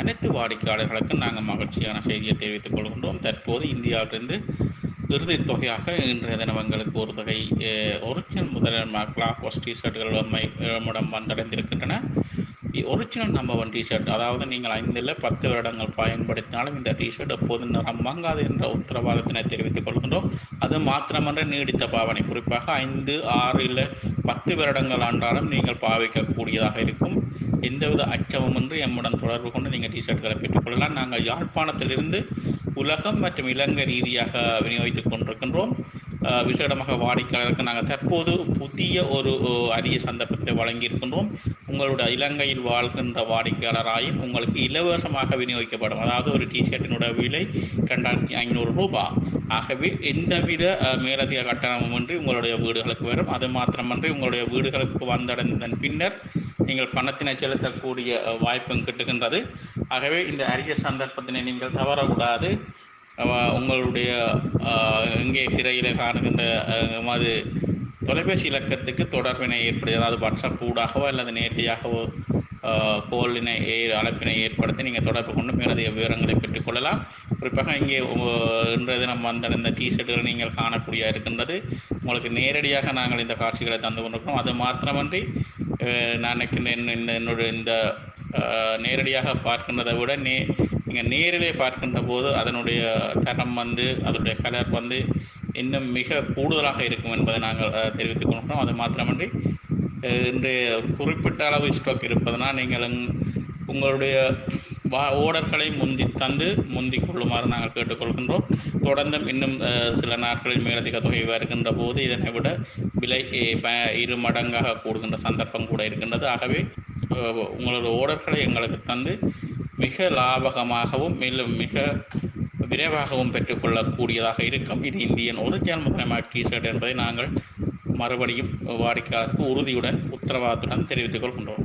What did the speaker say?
அனைத்து வாடிக்கையாளர்களுக்கும் நாங்கள் மகிழ்ச்சியான செய்தியை தெரிவித்துக் கொள்கின்றோம். தற்போது இந்தியாவிலிருந்து இறுதித் தொகையாக இன்றைய தினம் எங்களுக்கு ஒரு தொகை ஒரிஜினல் முதலில் கிளாக் வாஷ் டிஷர்ட்டுகள் நம்மை வந்தடைந்திருக்கின்றன. ஒரிஜினல் நம்பர் ஒன் டிஷர்ட் அதாவது நீங்கள் ஐந்தில் பத்து வருடங்கள் பயன்படுத்தினாலும் இந்த டிஷர்ட் எப்போதும் நிறம் மங்காது என்ற உத்தரவாதத்தினை தெரிவித்துக் கொள்கின்றோம். அது மாத்திரமன்ற நீடித்த பாவனை. குறிப்பாக ஐந்து ஆறு இல்லை பத்து வருடங்கள் ஆண்டாலும் நீங்கள் பாவிக்கக்கூடியதாக இருக்கும். எந்தவித அச்சமுமின்றி எம்முடன் தொடர்பு கொண்டு நீங்கள் டிஷர்ட்களை பெற்றுக்கொள்ளலாம் நாங்கள் யாழ்ப்பாணத்திலிருந்து உலகம் மற்றும் இலங்கை ரீதியாக விநியோகித்துக் கொண்டிருக்கின்றோம். விசேடமாக வாடிக்கையாளருக்கு நாங்கள் தற்போது புதிய ஒரு அரிய சந்தர்ப்பத்தை வழங்கியிருக்கின்றோம். உங்களுடைய இலங்கையில் வாழ்கின்ற வாடிக்கையாளராயின் உங்களுக்கு இலவசமாக விநியோகிக்கப்படும். அதாவது ஒரு டிஷர்ட்டினுடைய விலை ரெண்டாயிரத்தி ஐநூறு ரூபாய் ஆகவே எந்தவித மேலதிக மேலதிக கட்டணமுமின்றி உங்களுடைய வீடுகளுக்கு வரும். அது மாத்திரமன்றி உங்களுடைய வீடுகளுக்கு வந்தடைந்ததன் பின்னர் நீங்கள் பணத்தினை செலுத்தக்கூடிய வாய்ப்பும் கிட்டுகின்றது. ஆகவே இந்த அரிய சந்தர்ப்பத்தினை நீங்கள் தவறக்கூடாது. உங்களுடைய இங்கே திரையில காணுகின்ற அஹ், தொலைபேசி இலக்கத்துக்கு தொடர்பினை ஏற்படுத்தி அதாவது வாட்ஸ்அப் ஊடாகவோ அல்லது நேர்த்தியாகவோ கோலினை ஏ அழைப்பினை ஏற்படுத்தி நீங்கள் தொடர்பு கொண்டு மேலதிக விவரங்களை பெற்றுக்கொள்ளலாம் குறிப்பாக இங்கே உ- இன்றைய தினம் வந்தடைந்த டிஷர்ட்டுகள் நீங்கள் காணக்கூடிய இருக்கின்றது. உங்களுக்கு நேரடியாக நாங்கள் இந்த காட்சிகளை தந்து கொண்டிருக்கிறோம். அது மாத்திரமன்றி நான் இந்த என்னுடைய இந்த நேரடியாக பார்க்கின்றதை விட நே நீங்கள் நேரிலே பார்க்கின்ற போது அதனுடைய தரம் வந்து அதனுடைய கலர் வந்து இன்னும் மிக கூடுதலாக இருக்கும் என்பதை நாங்கள் தெரிவித்துக் கொள்கிறோம். அது மாத்திரமன்றி இன்றைய குறிப்பிட்ட அளவு ஸ்டாக் இருப்பதனால் நீங்கள் உங்களுடைய வா ஓர்டர்களை முந்தி தந்து முந்திக் கொள்ளுமாறு நாங்கள் கேட்டுக்கொள்கின்றோம். தொடர்ந்தும் இன்னும் சில நாட்களில் மேலதிக தொகை வருகின்ற போது இதனை விட விலை இரு மடங்காக கூடுகின்ற சந்தர்ப்பம் கூட இருக்கின்றது. ஆகவே உங்களது உங்களோட எங்களுக்கு தந்து மிக லாபகமாகவும் மேலும் மிக விரைவாகவும் பெற்றுக்கொள்ளக்கூடியதாக இருக்கும். இது இந்தியன் ஒரிஜினல் முதலமைச்சர் டிஷர்ட் என்பதை நாங்கள் மறுபடியும் வாடிக்கையாளருக்கு உறுதியுடன் உத்தரவாதத்துடன் தெரிவித்துக் கொள்கின்றோம்.